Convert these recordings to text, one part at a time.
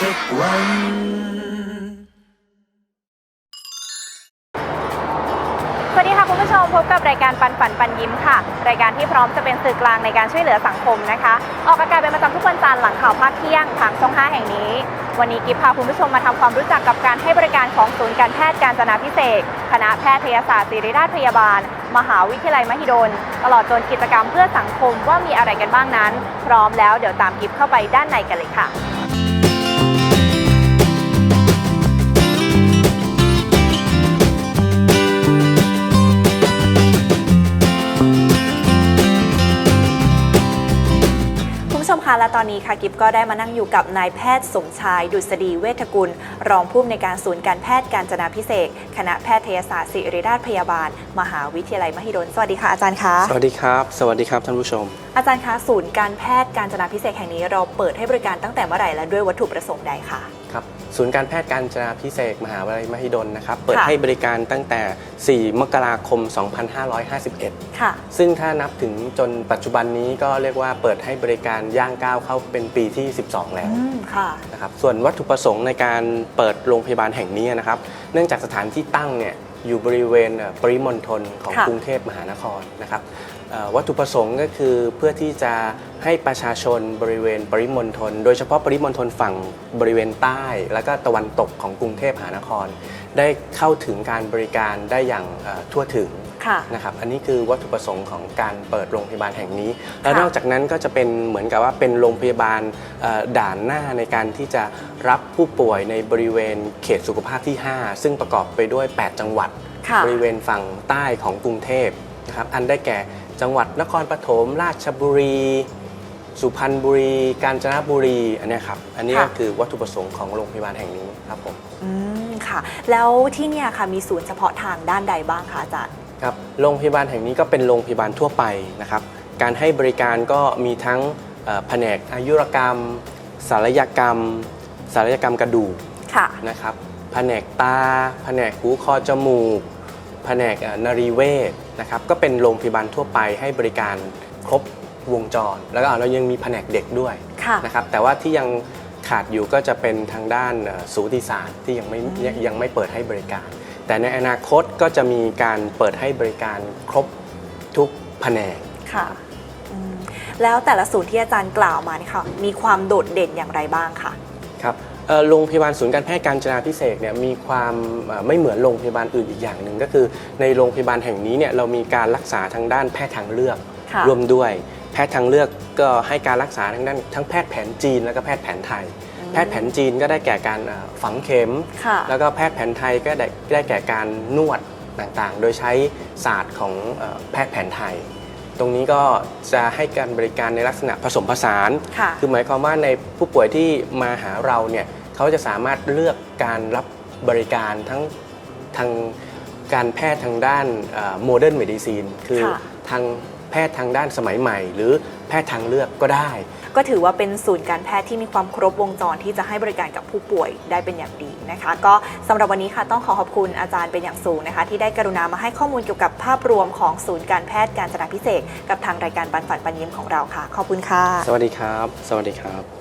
สักวันสวัสดีค่ะคุณผู้ชมพบกับรายการปันฝันปันยิ้มค่ะ รายการที่พร้อมจะเป็นสื่อกลางในการช่วยเหลือสังคมนะคะ ออกอากาศเป็นประจำทุกวันจันทร์หลังข่าวภาคเที่ยงทางช่อง 5 แห่งนี้ วันนี้กิฟพาคุณผู้ชมมาทำความรู้จักกับการให้บริการของศูนย์การแพทย์การจนาพิเศษคณะแพทยศาสตร์ศิริราชพยาบาล มหาวิทยาลัยมหิดล ตลอดจนกิจกรรมเพื่อสังคมว่ามีอะไรกันบ้างนั้น พร้อมแล้วเดี๋ยวตามกิฟเข้าไปด้านในกันเลยค่ะ ผู้ชมคะและตอนนี้ค่ะกิฟก็ได้มานั่งอยู่กับนายแพทย์สมชาย ดุษฎีเวชกุล รองผู้อำนวยการศูนย์การแพทย์การจนาพิเศษกคณะแพทยศาสตร์ศิริราชพยาบาล มหาวิทยาลัยมหิดลสวัสดีค่ะอาจารย์คะสวัสดีครับ สวัสดีครับท่านผู้ชม อาจารย์คะศูนย์การแพทย์การจนาพิเศษกแห่งนี้เราเปิดให้บริการตั้งแต่เมื่อไหร่และด้วยวัตถุประสงค์ใดคะครับศูนย์การแพทย์การจนาพิเศษกมหาวิทยาลัยมหิดลนะครับ เปิดค่ะให้บริการตั้งแต่ 4 มกราคม 2551 ค่ะ ซึ่งถ้านับถึงจนปัจจุบันนี้ก็เรียกว่าเปิดให้บริการย่างก้าวเข้าเป็นปีที่ 12 แล้วอืมค่ะนะครับส่วนวัตถุประสงค์ในการเปิดโรงพยาบาลแห่งนี้นะครับ เนื่องจากสถานที่ตั้งเนี่ยอยู่บริเวณเอ่อปริมณฑลของค่ะกรุงเทพมหานครนะครับเอ่อ วัตถุประสงค์ก็คือเพื่อที่จะให้ประชาชนบริเวณปริมณฑลโดยเฉพาะปริมณฑลฝั่งบริเวณใต้ แล้วก็ตะวันตกของกรุงเทพมหานคร ได้เข้าถึงการบริการได้อย่างเอ่อทั่วถึงค่ะนะครับอันนี้คือวัตถุประสงค์ของการเปิดโรงพยาบาลแห่งนี้ แล้วค่ะนอกจากนั้นก็จะเป็นเหมือนกับว่าเป็นโรงพยาบาลเอ่อด่านหน้าในการที่จะรับผู้ป่วยในบริเวณเขตสุขภาพที่ 5 ซึ่งประกอบไปด้วย 8 จังหวัดค่ะบริเวณฝั่งใต้ของกรุงเทพนะครับอันได้แก่ จังหวัดนครปฐมราชบุรี สุพรรณบุรี กาญจนบุรีอันเนี้ยครับอันนี้ค่ะก็คือวัตถุประสงค์ของโรงพยาบาลแห่งนี้ครับผมอืมค่ะ แล้วที่เนี่ยค่ะมีศูนย์เฉพาะทางด้านใดบ้างคะอาจารย์ ครับโรงพยาบาลแห่งนี้ก็เป็นโรงพยาบาลทั่วไปนะครับ การให้บริการก็มีทั้งเอ่อแผนกอายุรกรรมศัลยกรรมศัลยกรรมกระดูก ค่ะ นะครับแผนกตา แผนกหูคอจมูกแผนกเอ่อนรีเวชนะครับก็เป็นโรงพยาบาลทั่วไปให้บริการครบวงจร แล้วก็เรายังมีแผนกเด็กด้วยค่ะนะครับแต่ว่าที่ยังขาดอยู่ก็จะเป็นทางด้านเอ่อสูติศาสตร์ที่ยังไม่ยังยังไม่เปิดให้บริการ แต่ในอนาคตก็จะมีการเปิดให้บริการครบทุกแผนกค่ะอืมแล้วแต่ละศูนย์ที่อาจารย์กล่าวมาเนี่ยค่ะมีความโดดเด่นอย่างไรบ้างคะครับเอ่อ โรงพยาบาลศูนย์การแพทย์การจนาพิเศษกเนี่ยมีความเอ่อไม่เหมือนโรงพยาบาลอื่นอีกอย่างหนึ่งก็คือ ในโรงพยาบาลแห่งนี้เนี่ยเรามีการรักษาทางด้านแพทย์ทางเลือกค่ะร่วมด้วย แพทย์ทางเลือกก็ให้การรักษาทางด้านทั้งแพทย์แผนจีน แล้วก็แพทย์แผนไทย แพทย์แผนจีนก็ได้แก่การเอ่อฝังเข็มค่ะแล้วก็แพทย์แผนไทยก็ได้ได้แก่การนวดต่างๆ โดยใช้ศาสตร์ของเอ่อแพทย์แผนไทย ตรงนี้ก็จะให้การบริการในลักษณะผสมผสาน ค่ะคือหมายความว่าในผู้ป่วยที่มาหาเราเนี่ยเขาจะสามารถเลือกการรับบริการทั้งทางการแพทย์ทางด้านโมเดิร์นเมดิซีนคือค่ะ ทางแพทย์ทางด้านสมัยใหม่ หรือแพทย์ทางเลือกก็ได้ ก็ถือว่าเป็นศูนย์การแพทย์ที่มีความครบวงจรที่จะให้บริการกับผู้ป่วยได้เป็นอย่างดีนะคะ ก็สำหรับวันนี้ค่ะต้องขอขอบคุณอาจารย์เป็นอย่างสูงนะคะ ที่ได้กรุณามาให้ข้อมูลเกี่ยวกับภาพรวมของศูนย์การแพทย์การจนาพิเศษกกับทางรายการปันฝันปันยิ้มของเราค่ะ ขอบคุณค่ะ สวัสดีครับ สวัสดีครับ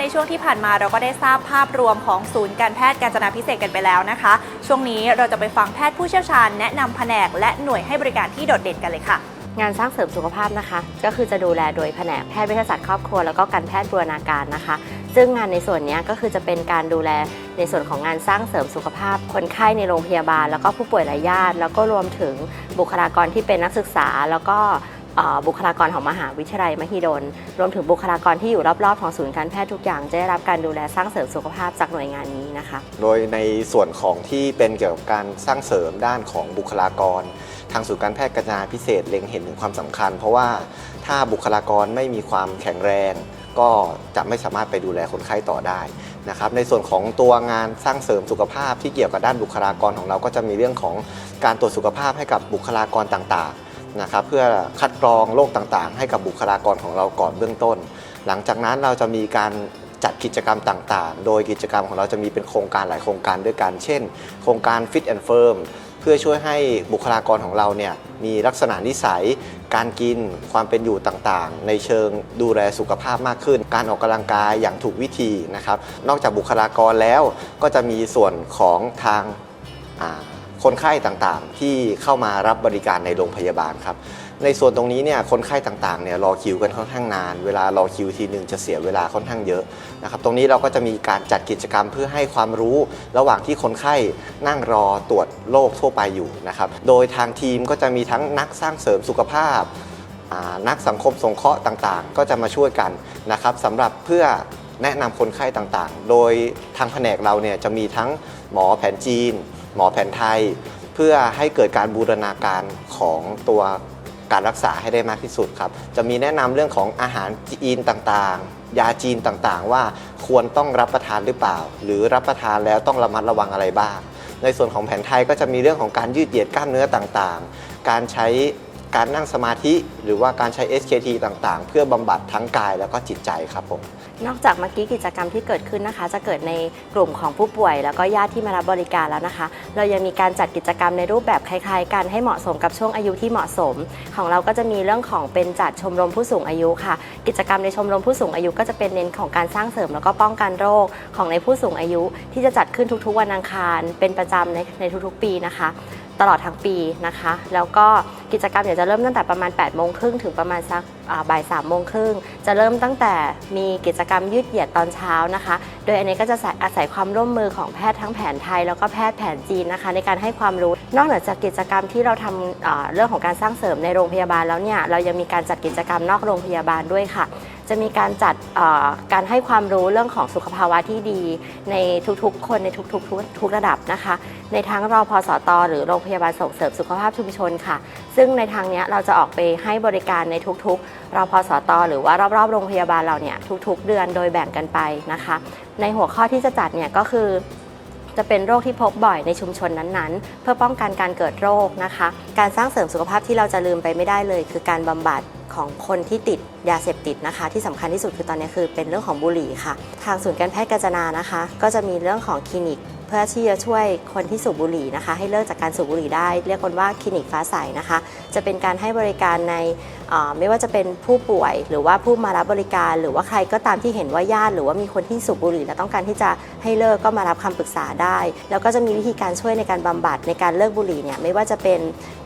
ในช่วงที่ผ่านมาเราก็ได้ทราบภาพรวมของศูนย์การแพทย์การจนาพิเศษกันไปแล้วนะคะ ช่วงนี้เราจะไปฟังแพทย์ผู้เชี่ยวชาญแนะนำแผนกและหน่วยให้บริการที่โดดเด่นกันเลยค่ะ งานสร้างเสริมสุขภาพนะคะ ก็คือจะดูแลโดยแผนกแพทย์เวชศาสตร์ครอบครัวแล้วก็การแพทย์บูรณาการนะคะ ซึ่งงานในส่วนนี้ก็คือจะเป็นการดูแลในส่วนของงานสร้างเสริมสุขภาพ คนไข้ในโรงพยาบาล แล้วก็ผู้ป่วยรายญาติแล้วก็รวมถึงบุคลากรที่เป็นนักศึกษาแล้วก็ บุคลากรของมหาวิทยาลัยมหิดล รวมถึงบุคลากรที่อยู่รอบๆของศูนย์การแพทย์ทุกอย่างจะได้รับการดูแลสร้างเสริมสุขภาพจากหน่วยงานนี้นะคะ โดยในส่วนของที่เป็นเกี่ยวกับการสร้างเสริมด้านของบุคลากร ทางศูนย์การแพทย์กระจายพิเศษเล็งเห็นถึงความสำคัญ เพราะว่าถ้าบุคลากรไม่มีความแข็งแรง ก็จะไม่สามารถไปดูแลคนไข้ต่อได้นะครับในส่วนของตัวงานสร้างเสริมสุขภาพที่เกี่ยวกับด้านบุคลากรของเราก็จะมีเรื่องของการตรวจสุขภาพให้กับบุคลากรต่างๆ นะครับเพื่อคัดกรองโรคต่างๆ ให้กับบุคลากรของเราก่อนเบื้องต้น หลังจากนั้นเราจะมีการจัดกิจกรรมต่างๆ โดยกิจกรรมของเราจะมีเป็นโครงการหลายโครงการด้วยกัน เช่น โครงการ Fit and Firm เพื่อช่วยให้บุคลากรของเราเนี่ยมีลักษณะนิสัย การกินความเป็นอยู่ต่างๆ ในเชิงดูแลสุขภาพมากขึ้น การออกกำลังกายอย่างถูกวิธีนะครับ นอกจากบุคลากรแล้วก็จะมีส่วนของทางอ่า คนไข้ต่างๆ ที่เข้ามารับบริการในโรงพยาบาลครับ ในส่วนตรงนี้เนี่ยคนไข้ต่างๆเนี่ยรอคิวกันค่อนข้างนาน เวลารอคิวทีหนึ่งจะเสียเวลาค่อนข้างเยอะนะครับตรงนี้เราก็จะมีการจัดกิจกรรมเพื่อให้ความรู้ระหว่างที่คนไข้นั่งรอตรวจโรคทั่วไปอยู่นะครับโดยทางทีมก็จะมีทั้งนักสร้างเสริมสุขภาพนักสังคมสงเคราะห์ต่างๆ ก็จะมาช่วยกันนะครับสำหรับเพื่อแนะนำคนไข้ต่างๆ โดยทางแผนกเราเนี่ยจะมีทั้งหมอแผนจีน หมอแผนไทย เพื่อให้เกิดการบูรณาการของตัวการรักษาให้ได้มากที่สุดครับ จะมีแนะนำเรื่องของอาหารจีนต่างๆ ยาจีนต่างๆ ว่าควรต้องรับประทานหรือเปล่า หรือรับประทานแล้วต้องระมัดระวังอะไรบ้าง ในส่วนของแผนไทยก็จะมีเรื่องของการยืดเหยียดกล้ามเนื้อต่างๆ การใช้ การนั่งสมาธิหรือว่าการใช้ SKT ต่างๆ เพื่อบำบัดทั้งกายแล้วก็จิตใจครับผมนอกจากเมื่อกี้กิจกรรมที่เกิดขึ้นนะคะ จะเกิดในกลุ่มของผู้ป่วย แล้วก็ญาติที่มารับบริการแล้วนะคะ เรายังมีการจัดกิจกรรมในรูปแบบคล้ายๆ กันให้เหมาะสมกับช่วงอายุที่เหมาะสม ของเราก็จะมีเรื่องของเป็นจัดชมรมผู้สูงอายุค่ะ กิจกรรมในชมรมผู้สูงอายุก็จะเป็นเน้นของการสร้างเสริมแล้วก็ป้องกันโรคของในผู้สูงอายุ ที่จะจัดขึ้นทุกๆวันอังคาร เป็นประจำในในทุกๆปีนะคะ ตลอดทั้งปีนะคะ แล้วก็กิจกรรมเดี๋ยวจะเริ่มตั้งแต่ประมาณ8ปดโมงครึ่งถึงประมาณสักบ่ายสามโมงครึ่งจะเริ่มตั้งแต่มีกิจกรรมยืดเหยียดตอนเช้านะคะ โดยอันนี้ก็จะอาศัยความร่วมมือของแพทย์ทั้งแผนไทย แล้วก็แพทย์แผนจีนนะคะ ในการให้ความรู้ นอกเหนือจากกิจกรรมที่เราทำอ่าเรื่องของการสร้างเสริมในโรงพยาบาลแล้วเนี่ยเรายังมีการจัดกิจกรรมนอกโรงพยาบาลด้วยค่ะ จะมีการจัดการให้ความรู้เรื่องของสุขภาวะที่ดี ในทุกๆ คนในทุกๆทุกทุกระดับนะคะ ในทั้งรอพสตหรือโรงพยาบาลส่งเสริมสุขภาพชุมชนค่ะ ซึ่งในทางนี้เราจะออกไปให้บริการในทุกๆรอพสตหรือว่ารอบๆโรงพยาบาลเราเนี่ยทุกๆ เดือนโดยแบ่งกันไปนะคะ ในหัวข้อที่จะจัดเนี่ยก็คือ จะเป็นโรคที่พบบ่อยในชุมชนนั้นๆ เพื่อป้องกันการเกิดโรคนะคะ การสร้างเสริมสุขภาพที่เราจะลืมไปไม่ได้เลย คือการบำบัดของคนที่ติดยาเสพติดนะคะ ที่สำคัญที่สุดคือตอนนี้คือเป็นเรื่องของบุหรี่ค่ะ ทางศูนย์การแพทย์กาญจนานะคะ ก็จะมีเรื่องของคลินิกเพื่อที่จะช่วยคนที่สูบบุหรี่นะคะ ให้เลิกจากการสูบบุหรี่ได้ เรียกกันว่าคลินิกฟ้าใสนะคะ จะเป็นการให้บริการใน ไม่ว่าจะเป็นผู้ป่วยหรือว่าผู้มารับบริการ หรือว่าใครก็ตามที่เห็นว่าญาติ หรือว่ามีคนที่สูบบุหรี่และต้องการที่จะให้เลิกก็มารับคำปรึกษาได้ แล้วก็จะมีวิธีการช่วยในการบำบัดในการเลิกบุหรี่เนี่ยไม่ว่าจะเป็น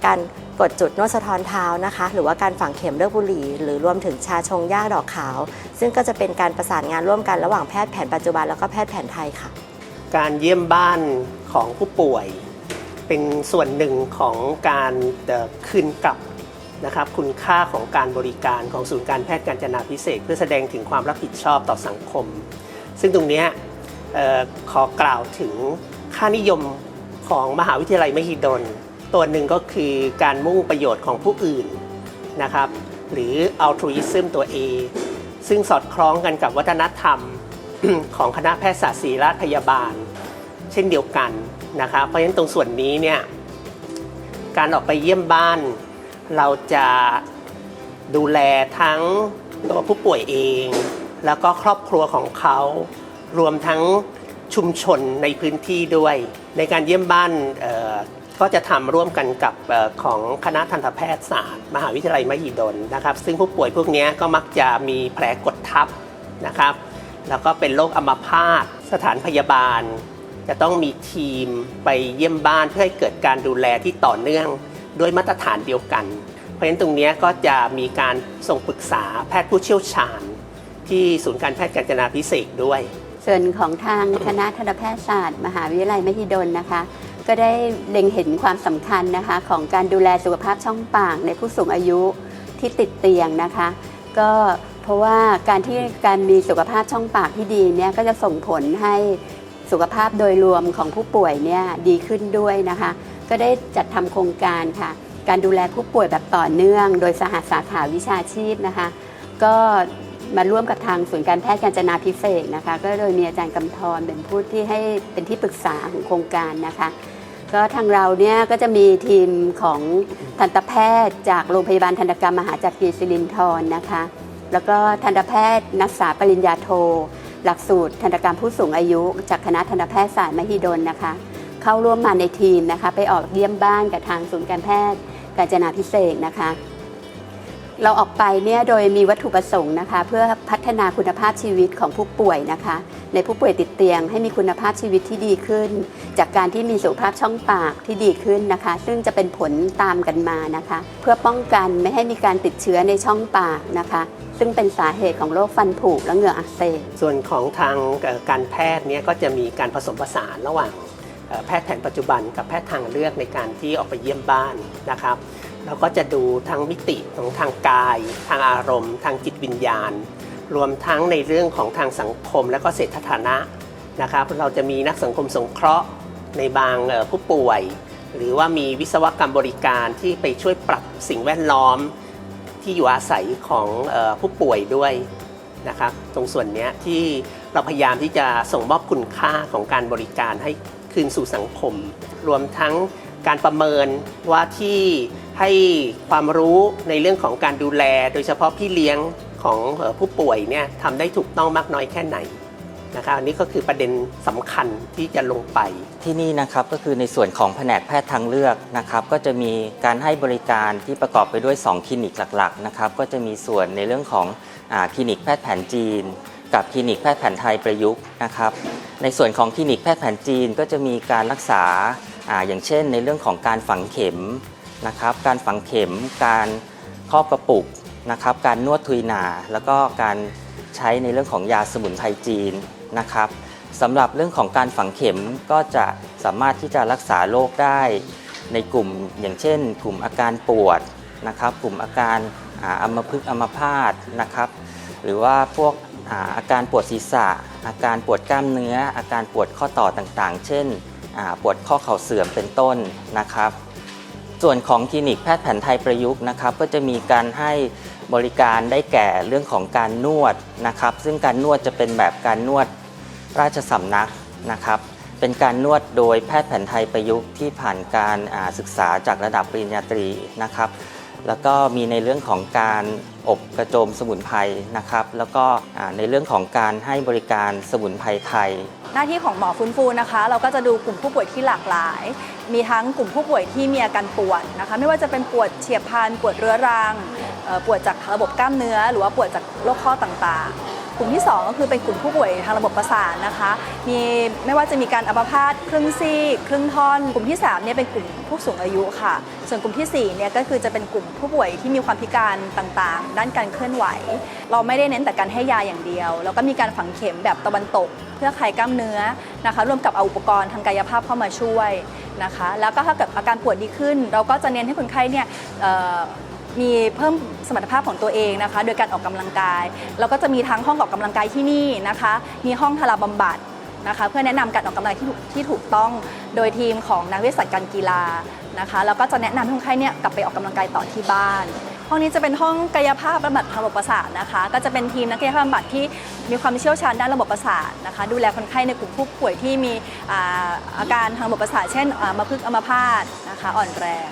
การกดจุดนวดสะท้อนเท้านะคะ หรือว่าการฝังเข็มเลิกบุหรี่ หรือรวมถึงชาชงหญ้าดอกขาว ซึ่งก็จะเป็นการประสานงานร่วมกันระหว่างแพทย์แผนปัจจุบันแล้วก็แพทย์แผนไทยค่ะ การเยี่ยมบ้านของผู้ป่วย เป็นส่วนหนึ่งของการคืนกลับ นะครับคุณค่าของการบริการของศูนย์การแพทย์การจนาพิเศษ เพื่อแสดงถึงความรับผิดชอบต่อสังคม ซึ่งตรงนี้ขอกล่าวถึงค่านิยมของมหาวิทยาลัยมหิดล ตัวหนึ่งก็คือการมุ่งประโยชน์ของผู้อื่นนะครับหรือ altruism ตัว A ซึ่งสอดคล้องกันกับวัฒนธรรมของคณะแพทยศาสตร์ศิริราชพยาบาล เช่นเดียวกันนะครับเพราะฉะนั้นตรงส่วนนี้เนี่ยการออกไปเยี่ยมบ้าน เราจะดูแลทั้งตัวผู้ป่วยเอง แล้วก็ครอบครัวของเขา รวมทั้งชุมชนในพื้นที่ด้วย ในการเยี่ยมบ้านก็จะทำร่วมกันกับออของคณะทันตแพทยศาสตร์ มหาวิทยาลัยมหิดลนะครับ ซึ่งผู้ป่วยพวกนี้ก็มักจะมีแผลกดทับนะครับ แล้วก็เป็นโรคอัมพาตสถานพยาบาล จะต้องมีทีมไปเยี่ยมบ้านเพื่อให้เกิดการดูแลที่ต่อเนื่อง ด้วยมาตรฐานเดียวกัน เพราะฉะนั้นตรงนี้ก็จะมีการส่งปรึกษาแพทย์ผู้เชี่ยวชาญ ที่ศูนย์การแพทย์กาญจนาพิเศษด้วย ส่วนของทางคณะทันตแพทยศาสตร์มหาวิทยาลัยมหิดลนะคะ ก็ได้เล็งเห็นความสำคัญนะคะ ของการดูแลสุขภาพช่องปากในผู้สูงอายุที่ติดเตียงนะคะ ก็เพราะว่าการที่การมีสุขภาพช่องปากที่ดีเนี่ยก็จะส่งผลให้สุขภาพโดยรวมของผู้ป่วยเนี่ยดีขึ้นด้วยนะคะ ก็ได้จัดทำโครงการค่ะ การดูแลผู้ป่วยแบบต่อเนื่อง โดยสหสาขาวิชาชีพนะคะ ก็มาร่วมกับทางศูนย์การแพทย์กาญจนาพิเศษนะคะ ก็โดยมีอาจารย์กำธรเป็นผู้ที่ให้เป็นที่ปรึกษาของโครงการนะคะ ก็ทางเราเนี่ยก็จะมีทีมของทันตแพทย์ จากโรงพยาบาลทันตกรรมมหาจักรีศิรินทรนะคะ แล้วก็ทันตแพทย์นักศึกษาปริญญาโท หลักสูตรทันตกรรมผู้สูงอายุ จากคณะทันตแพทย์ศาสตร์มหิดลนะคะ เข้าร่วมมาในทีมนะคะ ไปออกเยี่ยมบ้านกับทางศูนย์การแพทย์กาญจนาพิเศษนะคะ เราออกไปเนี่ยโดยมีวัตถุประสงค์นะคะ เพื่อพัฒนาคุณภาพชีวิตของผู้ป่วยนะคะ ในผู้ป่วยติดเตียงให้มีคุณภาพชีวิตที่ดีขึ้น จากการที่มีสุขภาพช่องปากที่ดีขึ้นนะคะ ซึ่งจะเป็นผลตามกันมานะคะ เพื่อป้องกันไม่ให้มีการติดเชื้อในช่องปากนะคะซึ่งเป็นสาเหตุของโรคฟันผุและเหงื่ออักเสบ ส่วนของทางการแพทย์เนี่ยก็จะมีการผสมผสานระหว่าง แพทย์แผนปัจจุบันกับแพทย์ทางเลือกในการที่ออกไปเยี่ยมบ้านนะครับ เราก็จะดูทั้งมิติของทางกาย ทางอารมณ์ ทางจิตวิญญาณ รวมทั้งในเรื่องของทางสังคมและก็เศรษฐฐานะนะครับ เราจะมีนักสังคมสงเคราะห์ในบางผู้ป่วย หรือว่ามีวิศวกรรมบริการที่ไปช่วยปรับสิ่งแวดล้อม ที่อยู่อาศัยของผู้ป่วยด้วยนะครับ ตรงส่วนนี้ที่เราพยายามที่จะส่งมอบคุณค่าของการบริการให้ คืนสู่สังคม รวมทั้งการประเมินว่าที่ให้ความรู้ในเรื่องของการดูแล โดยเฉพาะพี่เลี้ยงของผู้ป่วยเนี่ยทำได้ถูกต้องมากน้อยแค่ไหนนะครับอันนี้ก็คือประเด็นสำคัญที่จะลงไปที่นี่นะครับก็คือในส่วนของแผนกแพทย์ทางเลือกนะครับ ก็จะมีการให้บริการที่ประกอบไปด้วย 2 คลินิกหลักๆนะครับก็จะมีส่วนในเรื่องของอคลินิกแพทย์แผนจีน กับคลินิกแพทย์แผนไทยประยุกต์นะครับ ในส่วนของคลินิกแพทย์แผนจีนก็จะมีการรักษาออย่างเช่น ในเรื่องของการฝังเข็มนะครับ การฝังเข็ม การครอบกระปุกนะครับ การนวดทุยหนา แล้วก็การใช้ในเรื่องของยาสมุนไพรจีนนะครับสำหรับเรื่องของการฝังเข็มก็จะสามารถที่จะรักษาโรคได้ ในกลุ่มอย่างเช่น กลุ่มอาการปวดนะครับ กลุ่มอาการอัมพฤกษ์อัมพาตนะครับ หรือว่าพวก อาการปวดศีรษะ อาการปวดกล้ามเนื้อ อาการปวดข้อต่อต่างๆ เช่นปวดข้อเข่าเสื่อมเป็นต้นนะครับ ส่วนของคลินิกแพทย์แผนไทยประยุกต์นะครับ ก็จะมีการให้บริการได้แก่เรื่องของการนวดนะครับ ซึ่งการนวดจะเป็นแบบการนวดราชสำนักนะครับ เป็นการนวดโดยแพทย์แผนไทยประยุกต์ที่ผ่านการศึกษาจากระดับปริญญาตรีนะครับ แล้วก็มีในเรื่องของการอบกระโจมสมุนไพรนะครับ แล้วก็ในเรื่องของการให้บริการสมุนไพรไทย หน้าที่ของหมอฟื้นฟูนะคะ เราก็จะดูกลุ่มผู้ป่วยที่หลากหลาย มีทั้งกลุ่มผู้ป่วยที่มีอาการปวดนะคะ ไม่ว่าจะเป็นปวดเฉียบพลันปวดเรื้อรังปวดจากระบบกล้ามเนื้อ หรือว่าปวดจากโรคข้อต่างๆ กลุ่มที่ 2 ก็คือเป็นกลุ่มผู้ป่วยทางระบบประสาทนะคะ มีไม่ว่าจะมีการอัมพาตครึ่งซีกครึ่งท่อน กลุ่มที่3เนี่ยเป็นกลุ่มผู้สูงอายุค่ะ ส่วนกลุ่มที่4เนี่ยก็คือจะเป็นกลุ่มผู้ป่วยที่มีความพิการต่างๆ ด้านการเคลื่อนไหว เราไม่ได้เน้นแต่การให้ยาอย่างเดียว แล้วก็มีการฝังเข็มแบบตะวันตก เพื่อคลายกล้ามเนื้อนะคะรวมกับเอาอุปกรณ์ทางกายภาพเข้ามาช่วยนะคะ แล้วก็ถ้าเกิดอาการปวดดีขึ้น เราก็จะเน้นให้คนไข้เนี่ย มีเพิ่มสมรรถภาพของตัวเองนะคะ โดยการออกกำลังกาย แล้วก็จะมีทั้งห้องออกกำลังกายที่นี่นะคะ มีห้องทาราบำบัดนะคะ เพื่อแนะนำการออกกำลังที่ถูกที่ถูกต้องโดยทีมของนักวิทยาศาสตร์การกีฬานะคะ แล้วก็จะแนะนำให้คนไข้เนี่ยกลับไปออกกำลังกายต่อที่บ้านห้องนี้จะเป็นห้องกายภาพบำบัดทางระบบประสาทนะคะ ก็จะเป็นทีมนักกายภาพบำบัดที่มีความเชี่ยวชาญด้านระบบประสาทนะคะ ดูแลคนไข้ในกลุ่มผู้ป่วยที่มีอาการทางระบบประสาทเช่นมาพึกอัมพาตนะคะ อ่อนแรง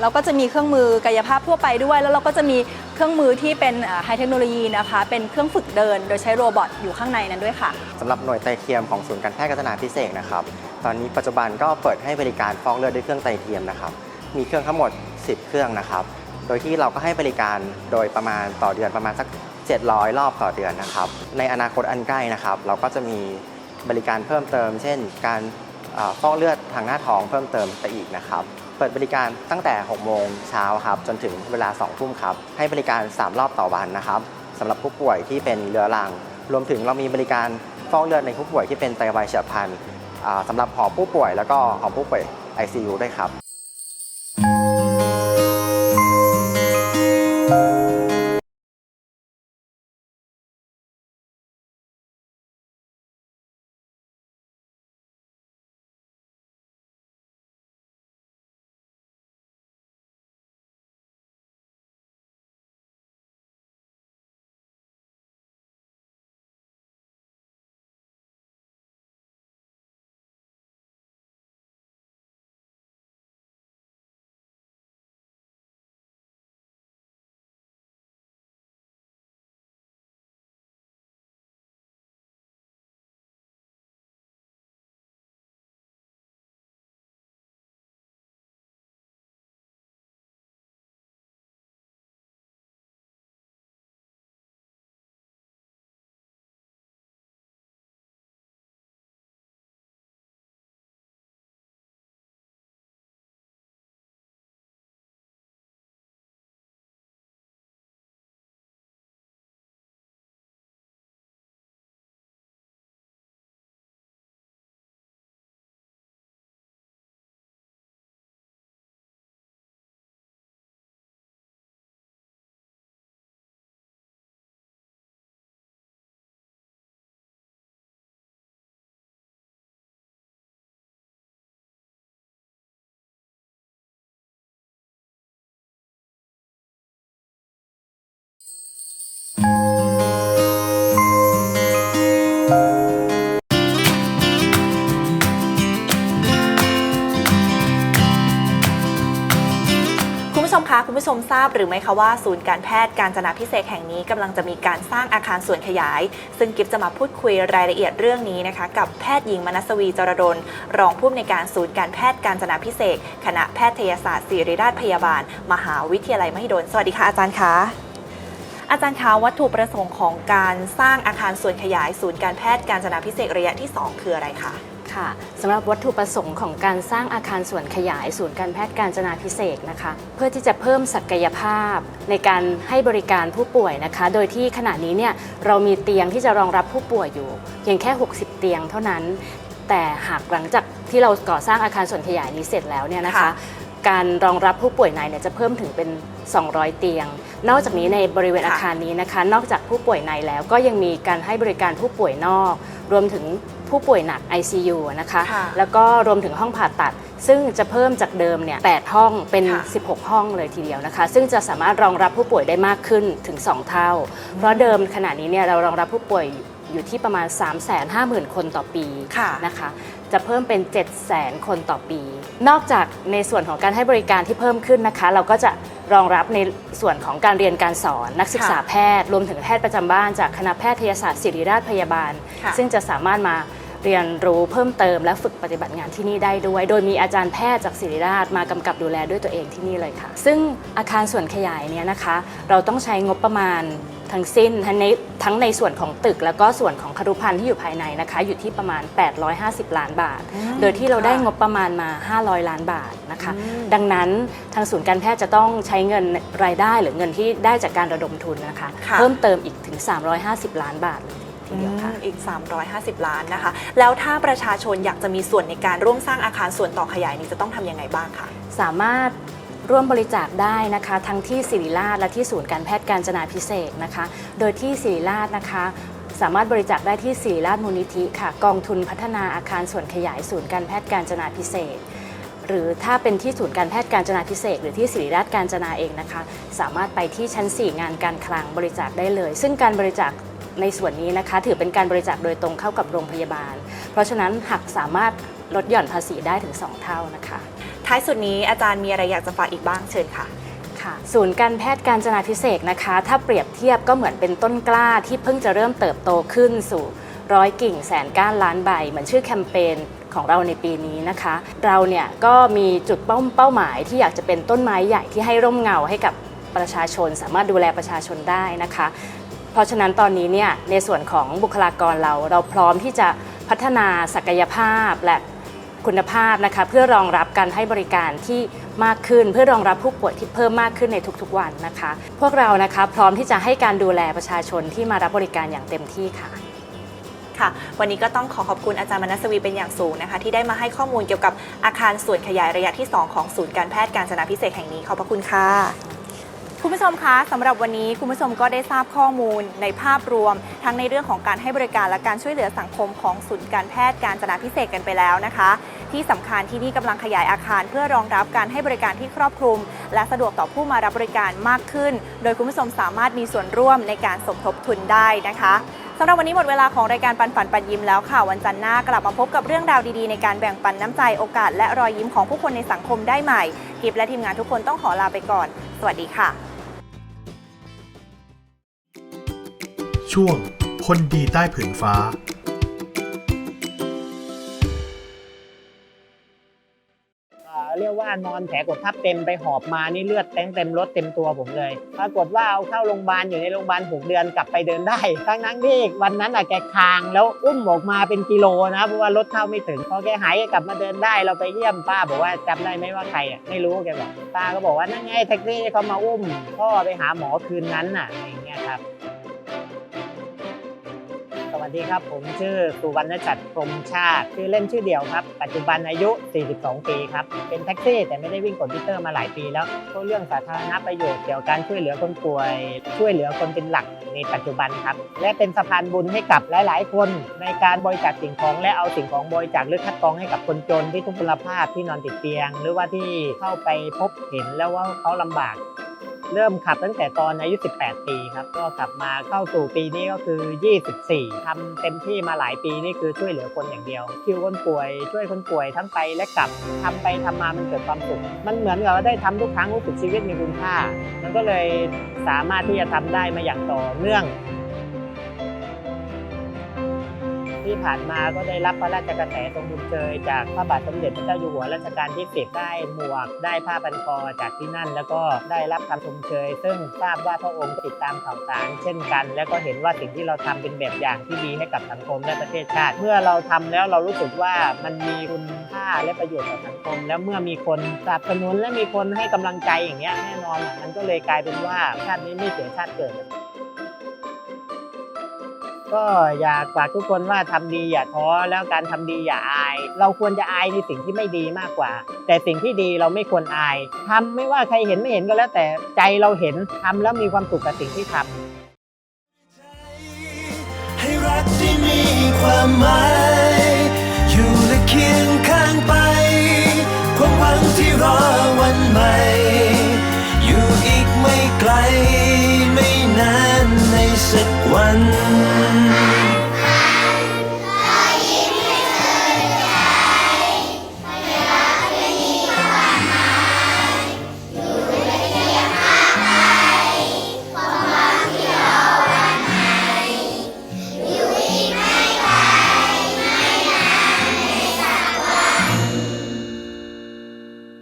เราก็จะมีเครื่องมือกายภาพทั่วไปด้วย แล้วเราก็จะมีเครื่องมือที่เป็นไฮเทคโนโลยีนะคะ เป็นเครื่องฝึกเดิน โดยใช้โรบอทอยู่ข้างในนั้นด้วยค่ะสำหรับหน่วยไตเทียมของศูนย์การแพทย์กัฒนาพิเศษนะครับ ตอนนี้ปัจจุบันก็เปิดให้บริการฟอกเลือดด้วยเครื่องไตเทียมนะครับ มีเครื่องทั้งหมด 10 เครื่องนะครับ โดยที่เราก็ให้บริการโดยประมาณต่อเดือนประมาณสัก 700 รอบต่อเดือนนะครับ ในอนาคตอันใกล้นะครับ เราก็จะมีบริการเพิ่มเติม เช่น การฟอกเลือดทางหน้าท้องเพิ่มเติมไปอีกนะครับ เปิดบริการตั้งแต่ 6 โมงเช้าครับจนถึงเวลา 2 ทุ่มครับ ให้บริการ 3 รอบต่อวันนะครับสำหรับผู้ป่วยที่เป็นเรื้อรัง รวมถึงเรามีบริการฟอกเลือดในผู้ป่วยที่เป็นไตวายเฉียบพลันอ่าสำหรับหอผู้ป่วยแล้วก็หอผู้ป่วย ICU ด้วยครับ ผู้ชมคะคุณผู้ชมทราบหรือไม่คะว่าศูนย์การแพทย์การจนาพิเศษแห่งนี้กำลังจะมีการสร้างอาคารส่วนขยาย ซึ่งกิฟจะมาพูดคุยรายละเอียดเรื่องนี้นะคะ กับแพทย์หญิงมนัสวีจรดลรองผู้อำนวยการศูนย์การแพทย์การจนาพิเศษคณะแพทยศาสตร์ศิริราชพยาบาล มหาวิทยาลัยมหิดลสวัสดีค่ะอาจารย์คะอาจารย์คะวัตถุประสงค์ของการสร้างอาคารส่วนขยาย ศูนย์การแพทย์การจนาพิเศษระยะที่ 2 คืออะไรคะ ค่ะสำหรับวัตถุประสงค์ของการสร้างอาคารส่วนขยายศูนย์การแพทย์การจนาพิเศษกนะคะ เพื่อที่จะเพิ่มศักยภาพในการให้บริการผู้ป่วยนะคะ โดยที่ขณะนี้เนี่ยเรามีเตียงที่จะรองรับผู้ป่วยอยู่เพียงแค่ 60 เตียงเท่านั้น แต่หากหลังจากที่เราก่อสร้างอาคารส่วนขยายนี้เสร็จแล้วเนี่ยนะคะค่ะการรองรับผู้ป่วยในเนี่ยจะเพิ่มถึงเป็น 200 เตียง นอกจากนี้ในบริเวณค่ะอาคารนี้นะคะ นอกจากผู้ป่วยในแล้วก็ยังมีการให้บริการผู้ป่วยนอก รวมถึง ผู้ป่วยหนัก ICU นะคะ ค่ะแล้วก็รวมถึงห้องผ่าตัด ซึ่งจะเพิ่มจากเดิมเนี่ย8ห้องเป็น ค่ะ 16 ห้องเลยทีเดียวนะคะ ซึ่งจะสามารถรองรับผู้ป่วยได้มากขึ้นถึง 2 เท่า เพราะเดิมขณะนี้เนี่ยเรารองรับผู้ป่วยอยู่ที่ประมาณ 350,000 คนต่อปีค่ะ นะคะ จะเพิ่มเป็น 700,000 คนต่อปี นอกจากในส่วนของการให้บริการที่เพิ่มขึ้นนะคะ เราก็จะรองรับในส่วนของการเรียนการสอนนักศึกษาค่ะแพทย์ รวมถึงแพทย์ประจำบ้านจากคณะแพทยศาสตร์ศิริราชพยาบาล ค่ะ ซึ่งจะสามารถมา เรียนรู้เพิ่มเติมและฝึกปฏิบัติงานที่นี่ได้ด้วย โดยมีอาจารย์แพทย์จากศิริราชมากำกับดูแลด้วยตัวเองที่นี่เลยค่ะ ซึ่งอาคารส่วนขยายเนี่ยนะคะ เราต้องใช้งบประมาณทั้งสิ้นทั้งในทั้งในส่วนของตึก แล้วก็ส่วนของคารุพันธ์ที่อยู่ภายในนะคะ อยู่ที่ประมาณ 850 ล้านบาทอืมโดยที่เราได้ค่ะงบประมาณมา 500 ล้านบาทนะคะอืมดังนั้นทางศูนย์การแพทย์จะต้องใช้เงินรายได้หรือเงินที่ได้จากการระดมทุนนะคะค่ะเพิ่มเติมอีกถึง 350 ล้านบาทเลย ทีเดียวค่ะ อีก 350 ล้านนะคะ แล้วถ้าประชาชนอยากจะมีส่วนในการร่วมสร้างอาคารส่วนต่อขยายนี้จะต้องทำยังไงบ้างคะ สามารถร่วมบริจาคได้นะคะทั้งที่ศิริราชและที่ศูนย์การแพทย์การจนาพิเศษนะคะ โดยที่ศิริราชนะคะ สามารถบริจาคได้ที่ศิริราชมูลนิธิค่ะ กองทุนพัฒนาอาคารส่วนขยายศูนย์การแพทย์การจนาพิเศษ หรือถ้าเป็นที่ศูนย์การแพทย์การจนาพิเศษ หรือที่ศิริราชการจนาเองนะคะ สามารถไปที่ชั้น 4 งานการคลังบริจาคได้เลย ซึ่งการบริจาค ในส่วนนี้นะคะ ถือเป็นการบริจาคโดยตรงเข้ากับโรงพยาบาล เพราะฉะนั้นหักสามารถลดหย่อนภาษีได้ถึง 2 เท่านะคะ ท้ายสุดนี้อาจารย์มีอะไรอยากจะฝากอีกบ้างเชิญค่ะค่ะศูนย์การแพทย์การจนาพิเศษกนะคะ ถ้าเปรียบเทียบก็เหมือนเป็นต้นกล้าที่เพิ่งจะเริ่มเติบโตขึ้นสู่ร้อยกิ่งแสนก้านล้านใบ เหมือนชื่อแคมเปญของเราในปีนี้นะคะ เราเนี่ยก็มีจุดเป้าเป้าหมายที่อยากจะเป็นต้นไม้ใหญ่ที่ให้ร่มเงาให้กับประชาชน สามารถดูแลประชาชนได้นะคะ เพราะฉะนั้นตอนนี้เนี่ยในส่วนของบุคลากรเรา เราพร้อมที่จะพัฒนาศักยภาพและคุณภาพนะคะเพื่อรองรับการให้บริการที่มากขึ้น เพื่อรองรับผู้ป่วยที่เพิ่มมากขึ้นในทุกๆวันนะคะ พวกเรานะคะพร้อมที่จะให้การดูแลประชาชนที่มารับบริการอย่างเต็มที่ค่ะค่ะวันนี้ก็ต้องขอขอบคุณอาจารย์มนัสวีเป็นอย่างสูงนะคะ ที่ได้มาให้ข้อมูลเกี่ยวกับอาคารส่วนขยายระยะที่ 2 ของศูนย์การแพทย์การจนาพิเศษแห่งนี้ขอบพระคุณค่ะ คุณผู้ชมคะสำหรับวันนี้คุณผู้ชมก็ได้ทราบข้อมูลในภาพรวม ทั้งในเรื่องของการให้บริการและการช่วยเหลือสังคมของศูนย์การแพทย์การจนาพิเศษกันไปแล้วนะคะ ที่สำคัญที่นี่กำลังขยายอาคาร เพื่อรองรับการให้บริการที่ครอบคลุม และสะดวกต่อผู้มารับบริการมากขึ้น โดยคุณผู้ชมสามารถมีส่วนร่วมในการสมทบทุนได้นะคะสำหรับวันนี้หมดเวลาของรายการปันฝันปันยิ้มแล้วค่ะ วันจันทร์หน้ากลับมาพบกับเรื่องราวดีๆ ในการแบ่งปันน้ำใจโอกาสและรอยยิ้มของผู้คนในสังคมได้ใหม่ กิฟและทีมงานทุกคนต้องขอลาไปก่อน สวัสดีค่ะ ช่วงคนดีใต้ผืนฟ้าเอ่อเรียกว่านอนแผลกดทับเต็มไปหอบมานี่เลือดเต็มเต็มรถเต็มตัวผมเลย ปรากฏว่าเอาเข้าโรงพยาบาลอยู่ในโรงพยาบาลหกเดือนกลับไปเดินได้ ทั้งนั้นที่วันนั้นอะแกคางแล้วอุ้มออกมาเป็นกิโลนะเพราะว่ารถเข้าไม่ถึงพอแกหายแกกลับมาเดินได้เราไปเยี่ยมป้าบอกว่าจำได้ไหมว่าใครอะไม่รู้แกบอกป้าก็บอกว่านั่นไงแท็กซี่เขามาอุ้มพ่อไปหาหมอคืนนั้นน่ะอะไรอย่างเงี้ยครับ วัสดีครับ ผมชื่อสุวรรณจัดพรมชาติ ชื่อเล่นชื่อเดียวครับ ปัจจุบันอายุ 42 ปีครับ เป็นแท็กซี่แต่ไม่ได้วิ่งกดมิเตอร์มาหลายปีแล้วก็เรื่องสาธารณประโยชน์เกี่ยวกับการช่วยเหลือคนป่วย ช่วยเหลือคนเป็นหลักในปัจจุบันครับ และเป็นสะพานบุญให้กับหลาย ๆ คน ในการบริจาคสิ่งของและเอาสิ่งของบริจาคหรือคัดกรองให้กับคนจนที่ทุกพลภาพที่นอนติดเตียง หรือว่าที่เข้าไปพบเห็นแล้วว่าเขาลำบาก เริ่มขับตั้งแต่ตอนอายุ 18 ปีครับ ก็กลับมาเข้าสู่ปีนี้ก็คือ 24ทำเต็มที่มาหลายปีนี่คือช่วยเหลือคนอย่างเดียว คิวคนป่วย ช่วยคนป่วยทั้งไปและกลับทำไปทำมามันเกิดความสุข มันเหมือนกับว่าได้ทำทุกครั้งรู้สึกชีวิตมีคุณค่า มันก็เลยสามารถที่จะทำได้มาอย่างต่อเนื่อง ผ่านมาก็ได้รับพระราชกระแสทรงบุญเชยจากพระบาทสมเด็จพระเจ้าอยู่หัวรัชกาลที่10ได้หมวก ได้ผ้าพันคอจากที่นั่น แล้วก็ได้รับคำชมเชย ซึ่งทราบว่าพระองค์ติดตามข่าวสารเช่นกัน แล้วก็เห็นว่าสิ่งที่เราทำเป็นแบบอย่างที่ดีให้กับสังคมและประเทศชาติ เมื่อเราทำแล้วเรารู้สึกว่ามันมีคุณค่าและประโยชน์ต่อสังคม แล้วเมื่อมีคนสนับสนุนและมีคนให้กำลังใจอย่างเงี้ยแน่นอนมันก็เลยกลายเป็นว่าชาตินี้ไม่เสียชาติเกิด ก็อยากฝากทุกคนว่าทำดีอย่าท้อแล้วการทำดีอย่าอาย เราควรจะอายในสิ่งที่ไม่ดีมากกว่า แต่สิ่งที่ดีเราไม่ควรอายทำไม่ว่าใครเห็นไม่เห็นก็แล้ว แต่ใจเราเห็นทำแล้วมีความสุขกับสิ่งที่ทำให้รักที่มีความหมายอยู่และเคียงข้างไป ความหวังที่รอวันใหม่ อี